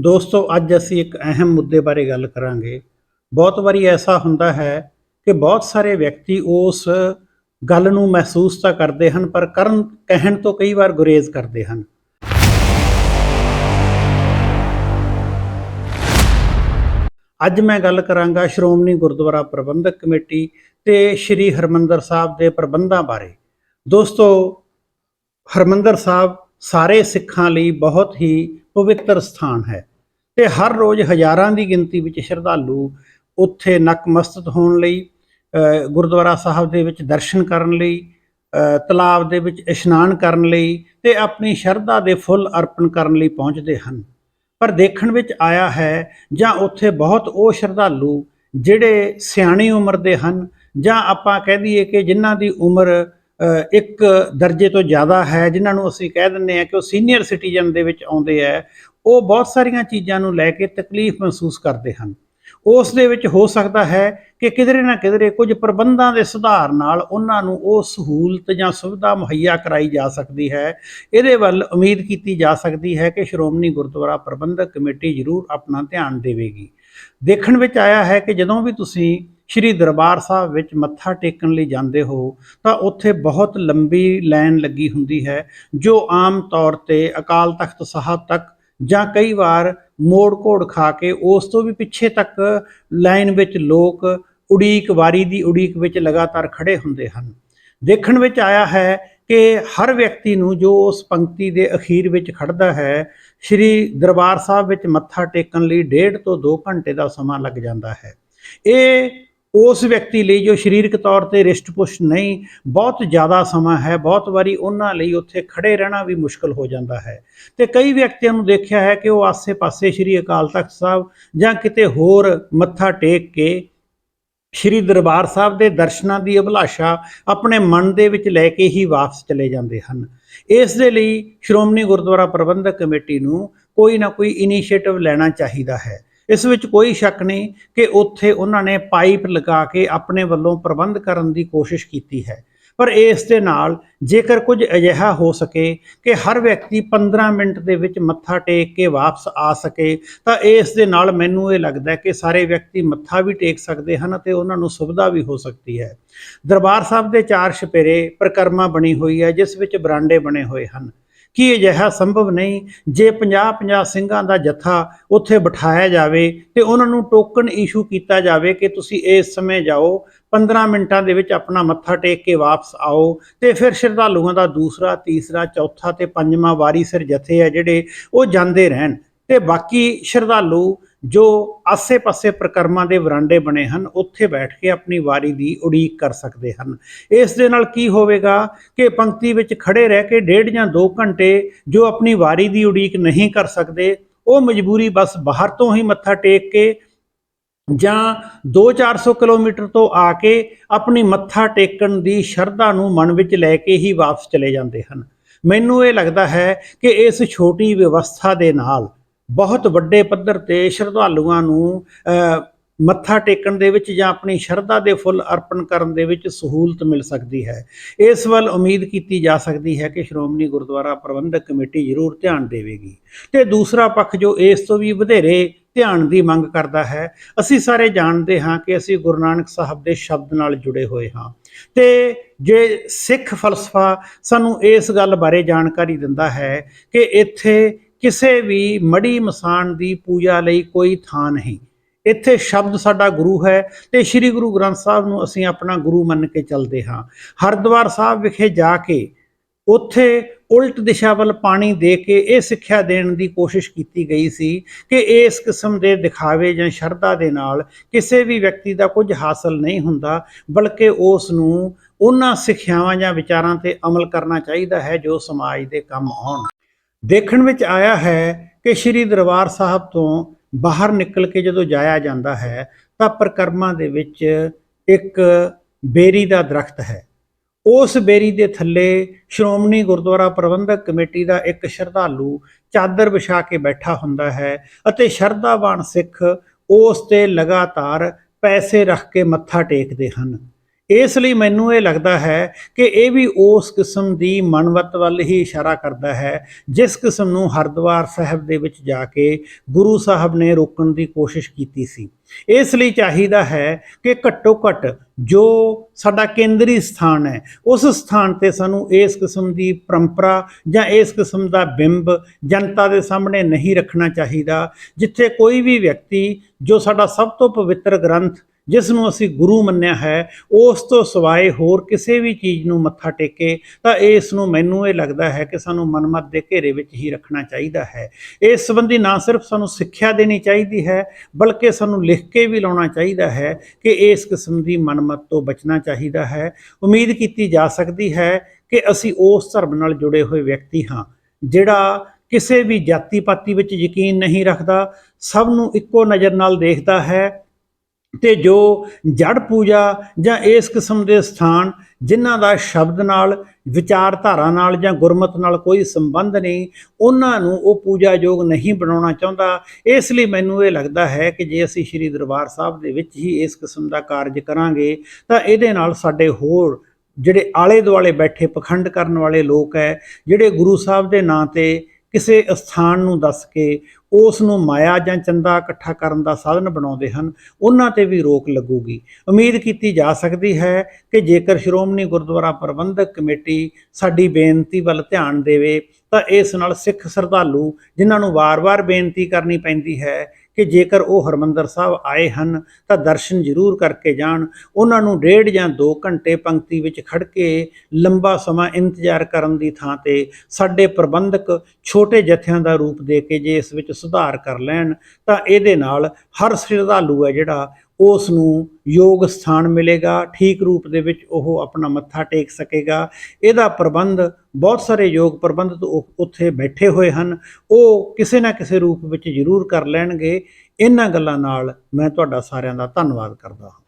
ਦੋਸਤੋ, ਅੱਜ ਅਸੀਂ ਇੱਕ ਅਹਿਮ ਮੁੱਦੇ ਬਾਰੇ ਗੱਲ ਕਰਾਂਗੇ। ਬਹੁਤ ਵਾਰੀ ਐਸਾ ਹੁੰਦਾ ਹੈ ਕਿ ਬਹੁਤ ਸਾਰੇ ਵਿਅਕਤੀ ਉਸ ਗੱਲ ਨੂੰ ਮਹਿਸੂਸ ਤਾਂ ਕਰਦੇ ਹਨ, ਪਰ ਕਰਨ, ਕਹਿਣ ਤੋਂ ਕਈ ਵਾਰ ਗੁਰੇਜ਼ ਕਰਦੇ ਹਨ। ਅੱਜ ਮੈਂ ਗੱਲ ਕਰਾਂਗਾ ਸ਼੍ਰੋਮਣੀ ਗੁਰਦੁਆਰਾ ਪ੍ਰਬੰਧਕ ਕਮੇਟੀ ਤੇ ਸ੍ਰੀ ਹਰਮੰਦਰ ਸਾਹਿਬ ਦੇ ਪ੍ਰਬੰਧਾਂ ਬਾਰੇ। ਦੋਸਤੋ, ਹਰਮੰਦਰ ਸਾਹਿਬ ਸਾਰੇ ਸਿੱਖਾਂ ਲਈ ਬਹੁਤ ਹੀ ਪਵਿੱਤਰ ਸਥਾਨ ਹੈ। ਤੇ ਹਰ ਰੋਜ਼ ਹਜ਼ਾਰਾਂ ਦੀ ਗਿਣਤੀ ਵਿੱਚ ਸ਼ਰਧਾਲੂ ਉੱਥੇ ਨਕਮਸਤਕ ਹੋਣ ਲਈ ਗੁਰਦੁਆਰਾ ਸਾਹਿਬ ਦੇ ਵਿੱਚ ਦਰਸ਼ਨ ਕਰਨ ਲਈ ਤਲਾਬ ਦੇ ਵਿੱਚ ਇਸ਼ਨਾਨ ਕਰਨ ਲਈ ਤੇ ਆਪਣੀ ਸ਼ਰਧਾ ਦੇ ਫੁੱਲ ਅਰਪਣ ਕਰਨ ਲਈ ਪਹੁੰਚਦੇ ਹਨ। ਪਰ ਦੇਖਣ ਵਿੱਚ ਆਇਆ ਹੈ ਜਾਂ ਉੱਥੇ ਬਹੁਤ ਉਹ ਸ਼ਰਧਾਲੂ ਜਿਹੜੇ ਸਿਆਣੀ ਉਮਰ ਦੇ ਹਨ ਜਾਂ ਆਪਾਂ ਕਹਿ ਦਈਏ ਕਿ ਜਿਨ੍ਹਾਂ ਦੀ ਉਮਰ ਇੱਕ ਦਰਜੇ ਤੋਂ ਜ਼ਿਆਦਾ ਹੈ, ਜਿਨ੍ਹਾਂ ਨੂੰ ਅਸੀਂ ਕਹਿ ਦਿੰਦੇ ਆ ਕਿ ਉਹ ਸੀਨੀਅਰ ਸਿਟੀਜ਼ਨ ਦੇ ਵਿੱਚ ਆਉਂਦੇ ਆ ਉਹ ਬਹੁਤ ਸਾਰੀਆਂ ਚੀਜ਼ਾਂ ਨੂੰ ਲੈ ਕੇ ਤਕਲੀਫ ਮਹਿਸੂਸ ਕਰਦੇ ਹਨ। ਉਸ ਦੇ ਵਿੱਚ ਹੋ ਸਕਦਾ ਹੈ ਕਿ ਕਿਧਰੇ ਨਾ ਕਿਧਰੇ ਕੁਝ ਪ੍ਰਬੰਧਾਂ ਦੇ ਸੁਧਾਰ ਨਾਲ ਉਹਨਾਂ ਨੂੰ ਉਹ ਸਹੂਲਤ ਜਾਂ ਸੁਵਿਧਾ ਮੁਹੱਈਆ ਕਰਾਈ ਜਾ ਸਕਦੀ ਹੈ। ਇਹਦੇ ਵੱਲ ਉਮੀਦ ਕੀਤੀ ਜਾ ਸਕਦੀ ਹੈ ਕਿ ਸ਼੍ਰੋਮਣੀ ਗੁਰਦੁਆਰਾ ਪ੍ਰਬੰਧਕ ਕਮੇਟੀ ਜ਼ਰੂਰ ਆਪਣਾ ਧਿਆਨ ਦੇਵੇਗੀ। ਦੇਖਣ ਵਿੱਚ ਆਇਆ ਹੈ ਕਿ ਜਦੋਂ ਵੀ ਤੁਸੀਂ ਸ਼੍ਰੀ ਦਰਬਾਰ ਸਾਹਿਬ ਵਿੱਚ ਮੱਥਾ ਟੇਕਣ ਲਈ ਜਾਂਦੇ ਹੋ, ਤਾਂ ਉੱਥੇ ਬਹੁਤ ਲੰਬੀ ਲਾਈਨ ਲੱਗੀ ਹੁੰਦੀ ਹੈ, ਜੋ ਆਮ ਤੌਰ ਤੇ ਅਕਾਲ ਤਖਤ ਸਾਹਿਬ ਤੱਕ ਜਾਂ ਕਈ ਵਾਰ ਮੋੜ ਘੋੜ ਖਾ ਕੇ ਉਸ ਤੋਂ ਵੀ ਪਿੱਛੇ ਤੱਕ ਲਾਈਨ ਵਿੱਚ ਲੋਕ ਉਡੀਕ, ਵਾਰੀ ਦੀ ਉਡੀਕ ਵਿੱਚ ਲਗਾਤਾਰ ਖੜੇ ਹੁੰਦੇ ਹਨ। ਦੇਖਣ ਵਿੱਚ ਆਇਆ ਹੈ ਕਿ ਹਰ ਵਿਅਕਤੀ ਨੂੰ ਜੋ ਉਸ ਪੰਕਤੀ ਦੇ ਅਖੀਰ ਵਿੱਚ ਖੜਦਾ ਹੈ, ਸ਼੍ਰੀ ਦਰਬਾਰ ਸਾਹਿਬ ਵਿੱਚ ਮੱਥਾ ਟੇਕਣ ਲਈ ਡੇਢ ਤੋਂ 2 ਘੰਟੇ ਦਾ ਸਮਾਂ ਲੱਗ ਜਾਂਦਾ ਹੈ। ਇਹ ਉਸ ਵਿਅਕਤੀ ਲਈ ਜੋ ਸਰੀਰਕ ਤੌਰ ਤੇ ਰਿਸ਼ਟ-ਪੁਸ਼ਟ ਨਹੀਂ, ਬਹੁਤ ਜ਼ਿਆਦਾ ਸਮਾਂ ਹੈ, ਬਹੁਤ ਵਾਰੀ ਉਹਨਾਂ ਲਈ ਉੱਥੇ ਖੜੇ ਰਹਿਣਾ ਵੀ ਮੁਸ਼ਕਲ ਹੋ ਜਾਂਦਾ ਹੈ। ਤੇ ਕਈ ਵਿਅਕਤੀਆਂ ਨੂੰ ਦੇਖਿਆ ਹੈ ਕਿ ਉਹ ਆਸੇ-ਪਾਸੇ ਸ਼੍ਰੀ ਅਕਾਲ ਤਖਤ ਸਾਹਿਬ ਜਾਂ ਕਿਤੇ ਹੋਰ ਮੱਥਾ ਟੇਕ ਕੇ ਸ਼੍ਰੀ ਦਰਬਾਰ ਸਾਹਿਬ ਦੇ ਦਰਸ਼ਨਾਂ ਦੀ ਅਭਿਲਾਸ਼ਾ ਆਪਣੇ ਮਨ ਦੇ ਵਿੱਚ ਲੈ ਕੇ ਹੀ ਵਾਪਸ ਚਲੇ ਜਾਂਦੇ ਹਨ। ਇਸ ਦੇ ਲਈ ਸ਼੍ਰੋਮਣੀ ਗੁਰਦੁਆਰਾ ਪ੍ਰਬੰਧਕ ਕਮੇਟੀ ਨੂੰ ਕੋਈ ਨਾ ਕੋਈ ਇਨੀਸ਼ੀਏਟਿਵ ਲੈਣਾ ਚਾਹੀਦਾ ਹੈ। ਇਸ ਵਿੱਚ ਕੋਈ ਸ਼ੱਕ ਨਹੀਂ ਕਿ ਉੱਥੇ ਉਹਨਾਂ ਨੇ ਪਾਈਪ ਲਗਾ ਕੇ ਆਪਣੇ ਵੱਲੋਂ ਪ੍ਰਬੰਧ ਕਰਨ ਦੀ ਕੋਸ਼ਿਸ਼ ਕੀਤੀ ਹੈ। ਪਰ ਇਸ ਦੇ ਨਾਲ ਜੇਕਰ ਕੁਝ ਅਜਿਹਾ ਹੋ ਸਕੇ ਕਿ ਹਰ ਵਿਅਕਤੀ 15 ਮਿੰਟ ਦੇ ਵਿੱਚ ਮੱਥਾ ਟੇਕ ਕੇ ਵਾਪਸ ਆ ਸਕੇ, ਤਾਂ ਇਸ ਦੇ ਨਾਲ ਮੈਨੂੰ ਇਹ ਲੱਗਦਾ ਕਿ ਸਾਰੇ ਵਿਅਕਤੀ ਮੱਥਾ ਵੀ ਟੇਕ ਸਕਦੇ ਹਨ ਅਤੇ ਉਹਨਾਂ ਨੂੰ ਸੁਵਿਧਾ ਵੀ ਹੋ ਸਕਦੀ ਹੈ। ਦਰਬਾਰ ਸਾਹਿਬ ਦੇ ਚਾਰ ਛਪੇਰੇ ਪ੍ਰਕਰਮਾ ਬਣੀ ਹੋਈ ਹੈ, ਜਿਸ ਵਿੱਚ ਬਰਾਂਡੇ ਬਣੇ ਹੋਏ ਹਨ। ਕੀ ਅਜਿਹਾ ਸੰਭਵ ਨਹੀਂ? ਜੇ 50-50 ਸਿੰਘਾਂ ਦਾ ਜਥਾ ਉੱਥੇ ਬਿਠਾਇਆ ਜਾਵੇ ਤੇ ਉਹਨਾਂ ਨੂੰ ਟੋਕਨ ਇਸ਼ੂ ਕੀਤਾ ਜਾਵੇ ਕਿ ਤੁਸੀਂ ਇਸ ਸਮੇਂ ਜਾਓ 15 ਮਿੰਟਾਂ ਦੇ ਵਿੱਚ ਆਪਣਾ ਮੱਥਾ ਟੇਕ ਕੇ ਵਾਪਸ ਆਓ ਤੇ ਫਿਰ ਸ਼ਰਧਾਲੂਆਂ ਦਾ ਦੂਸਰਾ, ਤੀਸਰਾ, ਚੌਥਾ ਤੇ ਪੰਜਵਾਂ ਵਾਰੀ ਸਿਰ ਜਥੇ ਆ ਜਿਹੜੇ ਉਹ ਜਾਂਦੇ ਰਹਿਣ। ਤੇ ਬਾਕੀ ਸ਼ਰਧਾਲੂ ਜੋ ਆਸੇ-ਪਾਸੇ ਪ੍ਰਕਰਮਾਂ ਦੇ ਵਰਾਂਡੇ ਬਣੇ ਹਨ, ਉੱਥੇ ਬੈਠ ਕੇ ਆਪਣੀ ਵਾਰੀ ਦੀ ਉਡੀਕ ਕਰ ਸਕਦੇ ਹਨ। ਇਸ ਦੇ ਨਾਲ ਕੀ ਹੋਵੇਗਾ ਕਿ ਪੰਕਤੀ ਵਿੱਚ ਖੜੇ ਰਹਿ ਕੇ ਡੇਢ ਜਾਂ 2 ਘੰਟੇ ਜੋ ਆਪਣੀ ਵਾਰੀ ਦੀ ਉਡੀਕ ਨਹੀਂ ਕਰ ਸਕਦੇ, ਉਹ ਮਜਬੂਰੀ ਬਸ ਬਾਹਰ ਤੋਂ ਹੀ ਮੱਥਾ ਟੇਕ ਕੇ ਜਾਂ 2-400 ਕਿਲੋਮੀਟਰ ਤੋਂ ਆ ਕੇ ਆਪਣੀ ਮੱਥਾ ਟੇਕਣ ਦੀ ਸ਼ਰਧਾ ਨੂੰ ਮਨ ਵਿੱਚ ਲੈ ਕੇ ਹੀ ਵਾਪਸ ਚਲੇ ਜਾਂਦੇ ਹਨ। ਮੈਨੂੰ ਇਹ ਲੱਗਦਾ ਹੈ ਕਿ ਇਸ ਛੋਟੀ ਵਿਵਸਥਾ ਦੇ ਨਾਲ ਬਹੁਤ ਵੱਡੇ ਪੱਧਰ ਤੇ ਸ਼ਰਧਾਲੂਆਂ ਨੂੰ ਮੱਥਾ ਟੇਕਣ ਦੇ ਵਿੱਚ ਜਾਂ ਆਪਣੀ ਸ਼ਰਧਾ ਦੇ ਫੁੱਲ ਅਰਪਣ ਕਰਨ ਦੇ ਵਿੱਚ ਸਹੂਲਤ ਮਿਲ ਸਕਦੀ ਹੈ। ਇਸ ਵੱਲ ਉਮੀਦ ਕੀਤੀ ਜਾ ਸਕਦੀ ਹੈ ਕਿ ਸ਼੍ਰੋਮਣੀ ਗੁਰਦੁਆਰਾ ਪ੍ਰਬੰਧਕ ਕਮੇਟੀ ਜ਼ਰੂਰ ਧਿਆਨ ਦੇਵੇਗੀ। ਤੇ ਦੂਸਰਾ ਪੱਖ ਜੋ ਇਸ ਤੋਂ ਵੀ ਵਧੇਰੇ ਧਿਆਨ ਦੀ ਮੰਗ ਕਰਦਾ ਹੈ, ਅਸੀਂ ਸਾਰੇ ਜਾਣਦੇ ਹਾਂ ਕਿ ਅਸੀਂ ਗੁਰੂ ਨਾਨਕ ਸਾਹਿਬ ਦੇ ਸ਼ਬਦ ਨਾਲ ਜੁੜੇ ਹੋਏ ਹਾਂ। ਤੇ ਜੇ ਸਿੱਖ ਫਲਸਫਾ ਸਾਨੂੰ ਇਸ ਗੱਲ ਬਾਰੇ ਜਾਣਕਾਰੀ ਦਿੰਦਾ ਹੈ ਕਿ ਇੱਥੇ ਕਿਸੇ ਵੀ ਮੜੀ ਮਸਾਨ ਦੀ ਪੂਜਾ ਲਈ ਕੋਈ ਥਾਂ ਨਹੀਂ। ਇੱਥੇ ਸ਼ਬਦ ਸਾਡਾ ਗੁਰੂ ਹੈ ਤੇ ਸ੍ਰੀ ਗੁਰੂ ਗ੍ਰੰਥ ਸਾਹਿਬ ਨੂੰ ਅਸੀਂ ਆਪਣਾ ਗੁਰੂ ਮੰਨ ਕੇ ਚੱਲਦੇ ਹਾਂ। ਹਰਿਦੁਆਰ ਸਾਹਿਬ ਵਿਖੇ ਜਾ ਕੇ ਉੱਥੇ ਉਲਟ ਦਿਸ਼ਾ ਵੱਲ ਪਾਣੀ ਦੇ ਕੇ ਇਹ ਸਿੱਖਿਆ ਦੇਣ ਦੀ ਕੋਸ਼ਿਸ਼ ਕੀਤੀ ਗਈ ਸੀ ਕਿ ਇਸ ਕਿਸਮ ਦੇ ਦਿਖਾਵੇ ਜਾਂ ਸ਼ਰਧਾ ਦੇ ਨਾਲ ਕਿਸੇ ਵੀ ਵਿਅਕਤੀ ਦਾ ਕੁਝ ਹਾਸਲ ਨਹੀਂ ਹੁੰਦਾ, ਬਲਕਿ ਉਸ ਨੂੰ ਉਹਨਾਂ ਸਿੱਖਿਆਵਾਂ ਜਾਂ ਵਿਚਾਰਾਂ ਤੇ ਅਮਲ ਕਰਨਾ ਚਾਹੀਦਾ ਹੈ ਜੋ ਸਮਾਜ ਦੇ ਕੰਮ ਆਉਣ। ਦੇਖਣ ਵਿੱਚ ਆਇਆ ਹੈ ਕਿ ਸ੍ਰੀ ਦਰਬਾਰ ਸਾਹਿਬ ਤੋਂ ਬਾਹਰ ਨਿਕਲ ਕੇ ਜਦੋਂ ਜਾਇਆ ਜਾਂਦਾ ਹੈ, ਤਾਂ ਪ੍ਰਕਰਮਾਂ ਦੇ ਵਿੱਚ ਇੱਕ ਬੇਰੀ ਦਾ ਦਰਖਤ ਹੈ। ਉਸ ਬੇਰੀ ਦੇ ਥੱਲੇ ਸ਼੍ਰੋਮਣੀ ਗੁਰਦੁਆਰਾ ਪ੍ਰਬੰਧਕ ਕਮੇਟੀ ਦਾ ਇੱਕ ਸ਼ਰਧਾਲੂ ਚਾਦਰ ਵਿਛਾ ਕੇ ਬੈਠਾ ਹੁੰਦਾ ਹੈ ਅਤੇ ਸ਼ਰਧਾਵਾਨ ਸਿੱਖ ਉਸ ਤੇ ਲਗਾਤਾਰ ਪੈਸੇ ਰੱਖ ਕੇ ਮੱਥਾ ਟੇਕਦੇ ਹਨ। ਇਸ ਲਈ ਮੈਨੂੰ ਇਹ ਲੱਗਦਾ ਹੈ ਕਿ ਇਹ ਵੀ ਉਸ ਕਿਸਮ ਦੀ ਮਨਵਤ ਵੱਲ ਹੀ ਇਸ਼ਾਰਾ ਕਰਦਾ ਹੈ, ਜਿਸ ਕਿਸਮ ਨੂੰ ਹਰਿਦੁਆਰ ਸਾਹਿਬ ਦੇ ਵਿੱਚ ਜਾ ਕੇ ਗੁਰੂ ਸਾਹਿਬ ਨੇ ਰੋਕਣ ਦੀ ਕੋਸ਼ਿਸ਼ ਕੀਤੀ ਸੀ। ਇਸ ਲਈ ਚਾਹੀਦਾ ਹੈ ਕਿ ਘੱਟੋ ਘੱਟ ਜੋ ਸਾਡਾ ਕੇਂਦਰੀ ਸਥਾਨ ਹੈ, ਉਸ ਸਥਾਨ ਤੇ ਸਾਨੂੰ ਇਸ ਕਿਸਮ ਦੀ ਪਰੰਪਰਾ ਜਾਂ ਇਸ ਕਿਸਮ ਦਾ ਬਿੰਬ ਜਨਤਾ ਦੇ ਸਾਹਮਣੇ ਨਹੀਂ ਰੱਖਣਾ ਚਾਹੀਦਾ, ਜਿੱਥੇ ਕੋਈ ਵੀ ਵਿਅਕਤੀ ਜੋ ਸਾਡਾ ਸਭ ਤੋਂ ਪਵਿੱਤਰ ਗ੍ਰੰਥ ਜਿਸ ਨੂੰ ਅਸੀਂ ਗੁਰੂ ਮੰਨਿਆ ਹੈ, ਉਸ ਤੋਂ ਸਿਵਾਏ ਹੋਰ ਕਿਸੇ ਵੀ ਚੀਜ਼ ਨੂੰ ਮੱਥਾ ਟੇਕੇ, ਤਾਂ ਇਸ ਨੂੰ ਮੈਨੂੰ ਇਹ ਲੱਗਦਾ ਹੈ ਕਿ ਸਾਨੂੰ ਮਨਮਤ ਦੇ ਘੇਰੇ ਵਿੱਚ ਹੀ ਰੱਖਣਾ ਚਾਹੀਦਾ ਹੈ। ਇਸ ਸੰਬੰਧੀ ਨਾ ਸਿਰਫ ਸਾਨੂੰ ਸਿੱਖਿਆ ਦੇਣੀ ਚਾਹੀਦੀ ਹੈ, ਬਲਕਿ ਸਾਨੂੰ ਲਿਖ ਕੇ ਵੀ ਲਾਉਣਾ ਚਾਹੀਦਾ ਹੈ ਕਿ ਇਸ ਕਿਸਮ ਦੀ ਮਨਮਤ ਤੋਂ ਬਚਣਾ ਚਾਹੀਦਾ ਹੈ। ਉਮੀਦ ਕੀਤੀ ਜਾ ਸਕਦੀ ਹੈ ਕਿ ਅਸੀਂ ਉਸ ਧਰਮ ਨਾਲ ਜੁੜੇ ਹੋਏ ਵਿਅਕਤੀ ਹਾਂ, ਜਿਹੜਾ ਕਿਸੇ ਵੀ ਜਾਤੀ ਪਾਤੀ ਵਿੱਚ ਯਕੀਨ ਨਹੀਂ ਰੱਖਦਾ, ਸਭ ਨੂੰ ਇੱਕੋ ਨਜ਼ਰ ਨਾਲ ਦੇਖਦਾ ਹੈ ਤੇ ਜੋ ਜੜ ਪੂਜਾ ਜਾਂ ਇਸ ਕਿਸਮ ਦੇ ਸਥਾਨ ਜਿਨ੍ਹਾਂ ਦਾ ਸ਼ਬਦ ਨਾਲ, ਵਿਚਾਰਧਾਰਾ ਨਾਲ ਜਾਂ ਗੁਰਮਤ ਨਾਲ ਕੋਈ ਸੰਬੰਧ ਨਹੀਂ, ਉਹਨਾਂ ਨੂੰ ਉਹ ਪੂਜਾਯੋਗ ਨਹੀਂ ਬਣਾਉਣਾ ਚਾਹੁੰਦਾ। ਇਸ ਲਈ ਮੈਨੂੰ ਇਹ ਲੱਗਦਾ ਹੈ ਕਿ ਜੇ ਅਸੀਂ ਸ੍ਰੀ ਦਰਬਾਰ ਸਾਹਿਬ ਦੇ ਵਿੱਚ ਹੀ ਇਸ ਕਿਸਮ ਦਾ ਕਾਰਜ ਕਰਾਂਗੇ, ਤਾਂ ਇਹਦੇ ਨਾਲ ਸਾਡੇ ਹੋਰ ਜਿਹੜੇ ਆਲੇ ਦੁਆਲੇ ਬੈਠੇ ਪਖੰਡ ਕਰਨ ਵਾਲੇ ਲੋਕ ਹੈ, ਜਿਹੜੇ ਗੁਰੂ ਸਾਹਿਬ ਦੇ ਨਾਂ ਤੇ ਕਿਸੇ ਸਥਾਨ ਨੂੰ ਦੱਸ ਕੇ ਉਸ ਨੂੰ ਮਾਇਆ ਜਾਂ ਚੰਦਾ ਇਕੱਠਾ ਕਰਨ ਦਾ ਸਾਧਨ ਬਣਾਉਂਦੇ ਹਨ, ਉਹਨਾਂ ਤੇ ਵੀ ਰੋਕ ਲੱਗੂਗੀ। ਉਮੀਦ ਕੀਤੀ ਜਾ ਸਕਦੀ ਹੈ ਕਿ ਜੇਕਰ ਸ਼੍ਰੋਮਣੀ ਗੁਰਦੁਆਰਾ ਪ੍ਰਬੰਧਕ ਕਮੇਟੀ ਸਾਡੀ ਬੇਨਤੀ ਵੱਲ ਧਿਆਨ ਦੇਵੇ, ਤਾਂ ਇਸ ਨਾਲ ਸਿੱਖ ਸ਼ਰਧਾਲੂ ਜਿਨ੍ਹਾਂ ਨੂੰ ਵਾਰ-ਵਾਰ ਬੇਨਤੀ ਕਰਨੀ ਪੈਂਦੀ ਹੈ ਕਿ ਜੇਕਰ ਉਹ ਹਰਮੰਦਰ ਸਾਹਿਬ ਆਏ ਹਨ, ਤਾਂ ਦਰਸ਼ਨ ਜ਼ਰੂਰ ਕਰਕੇ ਜਾਣ। ਉਹਨਾਂ ਨੂੰ ਡੇਢ ਜਾਂ 2 ਘੰਟੇ ਪੰਕਤੀ ਵਿੱਚ ਖੜ ਕੇ ਲੰਬਾ ਸਮਾਂ ਇੰਤਜ਼ਾਰ ਕਰਨ ਦੀ ਥਾਂ ਤੇ ਸਾਡੇ ਪ੍ਰਬੰਧਕ ਛੋਟੇ ਜਥਿਆਂ ਦਾ ਰੂਪ ਦੇ ਕੇ ਜੇ ਇਸ ਵਿੱਚ ਸੁਧਾਰ ਕਰ ਲੈਣ, ਤਾਂ ਇਹਦੇ ਨਾਲ ਹਰ ਸ਼ਰਧਾਲੂ ਹੈ ਜਿਹੜਾ ਉਸ ਨੂੰ ਯੋਗ ਸਥਾਨ ਮਿਲੇਗਾ, ਠੀਕ ਰੂਪ ਦੇ ਵਿੱਚ ਉਹ ਆਪਣਾ ਮੱਥਾ ਟੇਕ ਸਕੇਗਾ। ਇਹਦਾ ਪ੍ਰਬੰਧ, ਬਹੁਤ ਸਾਰੇ ਯੋਗ ਪ੍ਰਬੰਧ ਉੱਥੇ ਬੈਠੇ ਹੋਏ ਹਨ। ਉਹ ਕਿਸੇ ਨਾ ਕਿਸੇ ਰੂਪ ਵਿੱਚ ਜ਼ਰੂਰ ਕਰ ਲੈਣਗੇ। ਇਹਨਾਂ ਗੱਲਾਂ ਨਾਲ ਮੈਂ ਤੁਹਾਡਾ ਸਾਰਿਆਂ ਦਾ ਧੰਨਵਾਦ ਕਰਦਾ ਹਾਂ।